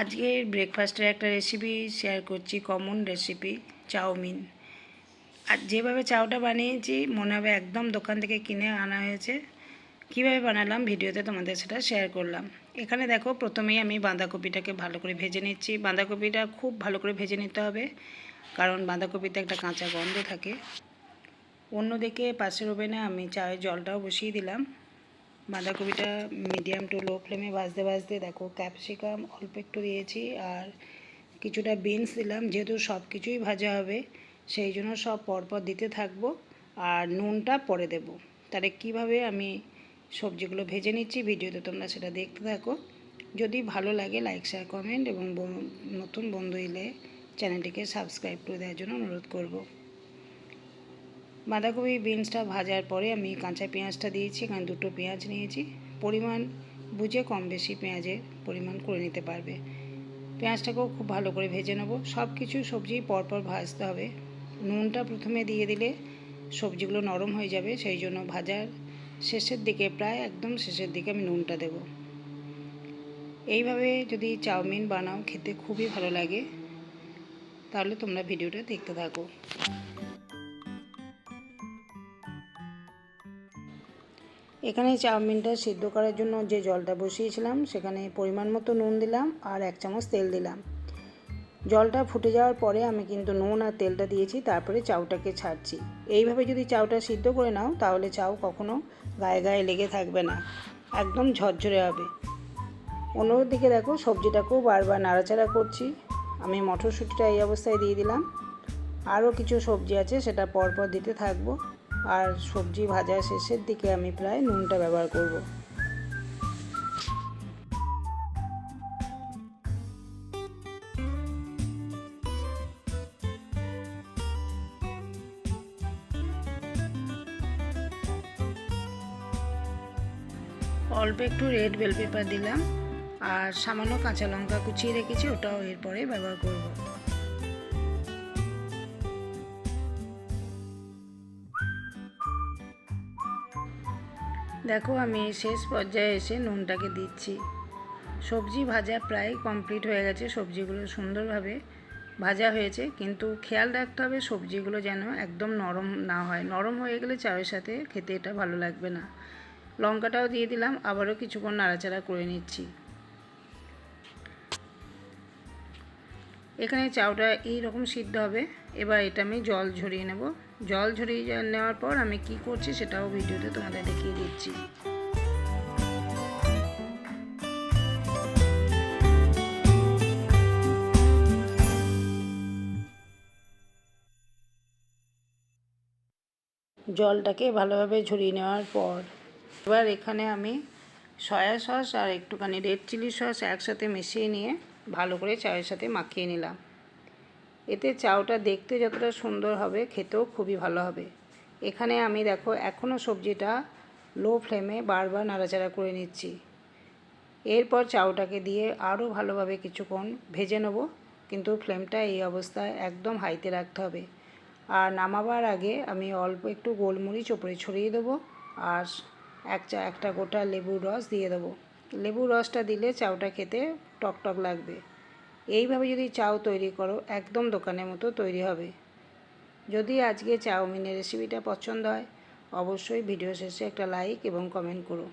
আজকের ব্রেকফাস্টের একটা রেসিপি শেয়ার করছি কমন রেসিপি চাউমিন। আর যেভাবে চাউটা বানিয়েছি, মনে হবে একদম দোকান থেকে কিনে আনা হয়েছে। কীভাবে বানালাম ভিডিওতে তোমাদের সেটা শেয়ার করলাম। এখানে দেখো, প্রথমেই আমি বাঁধাকপিটাকে ভালো করে ভেজে নিচ্ছি। বাঁধাকপিটা খুব ভালো করে ভেজে নিতে হবে, কারণ বাঁধাকপিতে একটা কাঁচা গন্ধ থাকে। অন্যদিকে পাশের ওভেনে আমি চায়ের জলটাও বসিয়ে দিলাম। বাঁধাকপিটা মিডিয়াম টু লো ফ্লেমে ভাজতে ভাজতে দেখো ক্যাপসিকাম অল্প একটু দিয়েছি আর কিছুটা বিনস দিলাম, যেহেতু সব কিছুই ভাজা হবে, সেই জন্য সব পরপর দিতে থাকব আর নুনটা পরে দেব। তাহলে কীভাবে আমি সবজিগুলো ভেজে নিচ্ছি ভিডিওতে তোমরা সেটা দেখতে থাকো। যদি ভালো লাগে লাইক শেয়ার কমেন্ট এবং নতুন বন্ধু এলে চ্যানেলটিকে সাবস্ক্রাইব করে দেওয়ার জন্য অনুরোধ করব। বাঁধাকপি বিনসটা ভাজার পরে আমি কাঁচা পেঁয়াজটা দিয়েছি, এখানে দুটো পেঁয়াজ নিয়েছি। পরিমাণ বুঝে কম বেশি পেঁয়াজের পরিমাণ করে নিতে পারবে। পেঁয়াজটাকেও খুব ভালো করে ভেজে নেব। সব কিছু সবজি পরপর ভাজতে হবে। নুনটা প্রথমে দিয়ে দিলে সবজিগুলো নরম হয়ে যাবে, সেই জন্য ভাজার শেষের দিকে, প্রায় একদম শেষের দিকে আমি নুনটা দেব। এইভাবে যদি চাউমিন বানাও, খেতে খুবই ভালো লাগে। তাহলে তোমরা ভিডিওটা দেখতে থাকো। এখানে চাউমিনটা সিদ্ধ করার জন্য যে জলটা বসিয়েছিলাম, সেখানে পরিমাণ মতো নুন দিলাম আর এক চামচ তেল দিলাম। জলটা ফুটে যাওয়ার পরে আমি কিন্তু নুন আর তেলটা দিয়েছি, তারপরে চাউটাকে ছাড়ছি। এইভাবে যদি চাউটা সিদ্ধ করে নাও, তাহলে চাউ কখনো গায়ে গায়ে লেগে থাকবে না, একদম ঝরঝরে হবে। অন্যদিকে দেখো, সবজিটাকেও বারবার নাড়াচাড়া করছি। আমি মটরশুঁটিটা এই অবস্থায় দিয়ে দিলাম। আরও কিছু সবজি আছে, সেটা পরপর দিতে থাকব। আর সবজি ভাজা শেষের দিকে আমি প্রায় নুনটা ব্যবহার করব। অল্প একটু রেড বেল পেপার দিলাম আর সামান্য কাঁচা লঙ্কা কুচিয়ে রেখেছি, ওটাও এরপরে ব্যবহার করব। দেখো, আমি শেষ পর্যায়ে এসে নুনটাকে দিচ্ছি। সবজি ভাজা প্রায় কমপ্লিট হয়ে গেছে। সবজিগুলো সুন্দরভাবে ভাজা হয়েছে, কিন্তু খেয়াল রাখতে হবে সবজিগুলো যেন একদম নরম না হয়। নরম হয়ে গেলে চায়ের সাথে খেতে এটা ভালো লাগবে না। লঙ্কাটাও দিয়ে দিলাম, আবারও কিছুক্ষণ নাড়াচাড়া করে নিচ্ছি। এখানে চাউটা এই রকম সিদ্ধ হবে। এবার এটা আমি জল ঝরিয়ে নেব। জল ঝরিয়ে নেওয়ার পর আমি কি করছি সেটাও ভিডিওতে তোমাদের দেখিয়ে দিচ্ছি। জলটাকে ভালোভাবে ঝরিয়ে নেওয়ার পর এবার এখানে আমি সয়া সস আর একটুখানি রেড চিলি সস একসাথে মিশিয়ে নিয়ে ভালো করে চায়ের সাথে মাখিয়ে নিলাম। এতে চাউটা দেখতে যতটা সুন্দর হবে, খেতেও খুবই ভালো হবে। এখানে আমি দেখো এখনও সবজিটা লো ফ্লেমে বারবার নাড়াচাড়া করে নিচ্ছি। এরপর চাউটাকে দিয়ে আরও ভালোভাবে কিছুক্ষণ ভেজে নেব, কিন্তু ফ্লেমটা এই অবস্থায় একদম হাইতে রাখতে হবে। আর নামাবার আগে আমি অল্প একটু গোলমরিচ ওপরে ছড়িয়ে দেবো, আর এক চা, একটা গোটা লেবুর রস দিয়ে দেবো। লেবুর রসটা দিলে চাউটা খেতে টকটক লাগবে। এইভাবে যদি চাও তৈরি করো, একদম দোকানের মতো তৈরি হবে। যদি আজকে চাউমিনের রেসিপিটা পছন্দ হয়, অবশ্যই ভিডিও শেষে একটা লাইক এবং কমেন্ট করো।